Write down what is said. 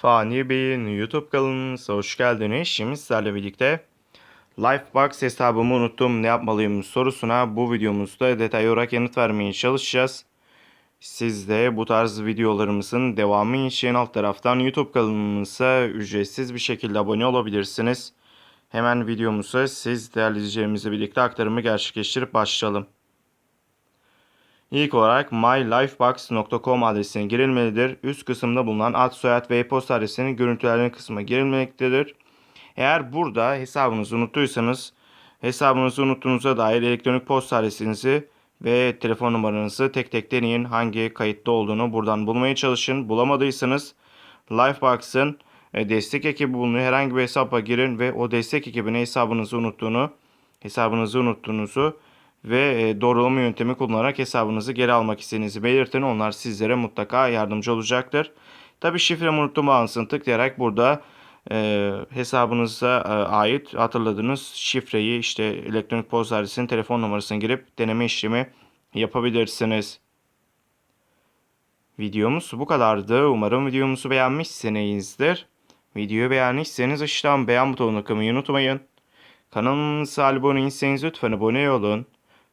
Fani Bey'in YouTube kanalınıza hoş geldiniz. Şimdi sizlerle birlikte Lifebox hesabımı unuttum ne yapmalıyım sorusuna bu videomuzda detaylı olarak yanıt vermeye çalışacağız. Siz de bu tarz videolarımızın devamı için alt taraftan YouTube kanalımıza ücretsiz bir şekilde abone olabilirsiniz. Hemen videomuza siz değerli izleyicilerimizle birlikte aktarımı gerçekleştirip başlayalım. İlk olarak mylifebox.com adresine girilmelidir. Üst kısımda bulunan ad, soyad ve e-posta adresinin görüntülerinin kısmına girilmektedir. Eğer burada hesabınızı unuttuysanız hesabınızı unuttuğunuza dair elektronik posta adresinizi ve telefon numaranızı tek tek deneyin. Hangi kayıtta olduğunu buradan bulmaya çalışın. Bulamadıysanız Lifebox'ın e, destek ekibi bulunuyor. Herhangi bir hesaba girin ve o destek ekibine hesabınızı unuttuğunu, hesabınızı unuttuğunuzu ve e, doğrulama yöntemi kullanarak hesabınızı geri almak istediğinizi belirtin. Onlar sizlere mutlaka yardımcı olacaktır. Tabi şifremi unuttum bağlantısını tıklayarak burada e, hesabınıza e, ait hatırladığınız şifreyi işte elektronik posta adresinin telefon numarasını girip deneme işlemi yapabilirsiniz. Videomuz bu kadardı. Umarım videomuzu beğenmişsinizdir. Videoyu beğendiyseniz aşağıdan beğen butonuna tıklamayı unutmayın. Kanalımıza abone değilseniz lütfen abone olun.